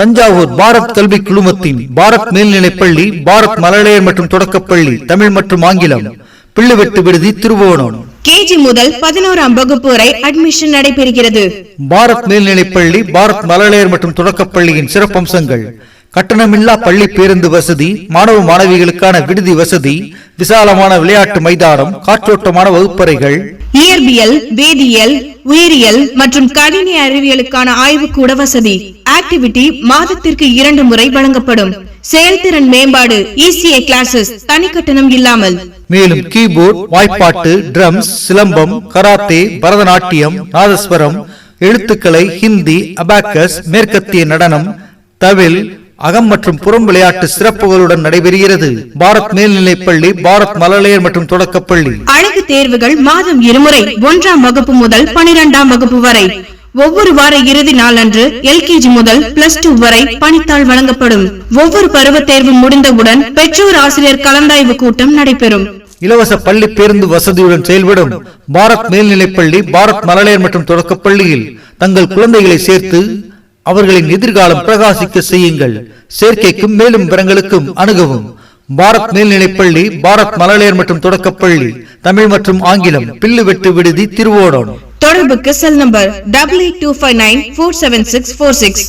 தஞ்சாவூர் பாரத் கல்வி குழுமத்தின் பாரத் மேல்நிலைப்பள்ளி பாரத் மழலையர் மற்றும் தொடக்கப்பள்ளி தமிழ் மற்றும் ஆங்கிலம். பிள்ளைவெட்டு விடுதி திருவோணம். கேஜி முதல் பதினோராம் வகுப்பு வரை அட்மிஷன் நடைபெறுகிறது. பாரத் மேல்நிலைப்பள்ளி பாரத் மழலையர் மற்றும் தொடக்கப்பள்ளியின் சிறப்பம்சங்கள். கட்டணமில்லா பள்ளி பேருந்து வசதி மாணவ மாணவிகளுக்கான விடுதி வசதி விசாலமான விளையாட்டு மைதானம் காற்றோட்டமான வகுப்பறைகள் இயற்பியல் வேதியியல் உயிரியல் மற்றும் கணினி அறிவியலுக்கான ஆய்வுக்கூட வசதி ஆக்டிவிட்டி மாதத்திற்கு இரண்டு முறை வழங்கப்படும். செயல்திறன் மேம்பாடு இசிஏ கிளாஸஸ் தனி கட்டணம் இல்லாமல். மேலும் கீபோர்ட் வாய்ப்பாட்டு ட்ரம்ஸ் சிலம்பம் கராத்தே பரதநாட்டியம் நாதஸ்வரம் எழுத்துக்களை ஹிந்தி அபாக்கஸ் மேற்கத்திய நடனம் தவில் அகம் மற்றும் புறம் விளையாட்டு சிறப்புகளுடன் நடைபெறுகிறது. பாரத் மேல்நிலைப்பள்ளி பாரத் மழலையர் மற்றும் தொடக்கப்பள்ளி அழகு தேர்வுகள் மாதம் இருமுறை ஒன்றாம் வகுப்பு முதல் பனிரெண்டாம் வகுப்பு வரை. ஒவ்வொரு வார இறுதி நாளன்று எல்கேஜி முதல் பிளஸ் டூ வரை பணித்தாள் வழங்கப்படும். ஒவ்வொரு பருவத் தேர்வு முடிந்தவுடன் பெற்றோர் ஆசிரியர் கலந்தாய்வு கூட்டம் நடைபெறும். இலவச பள்ளி பேருந்து வசதியுடன் செயல்படும் பாரத் மேல்நிலைப்பள்ளி பாரத் மழலையர் மற்றும் தொடக்கப்பள்ளியில் தங்கள் குழந்தைகளை சேர்த்து அவர்களின் எதிர்காலம் பிரகாசிக்க செய்யுங்கள். சேர்க்கைக்கும் மேலும் விவரங்களுக்கும் அணுகவும். பாரத் மேல்நிலைப்பள்ளி பாரத் மலலையர் மற்றும் தொடக்கப்பள்ளி தமிழ் மற்றும் ஆங்கிலம் பில்லு வெட்டு விடுதி திருவோடம் தொடர்புக்கு cell number double eight two five nine four seven six four six.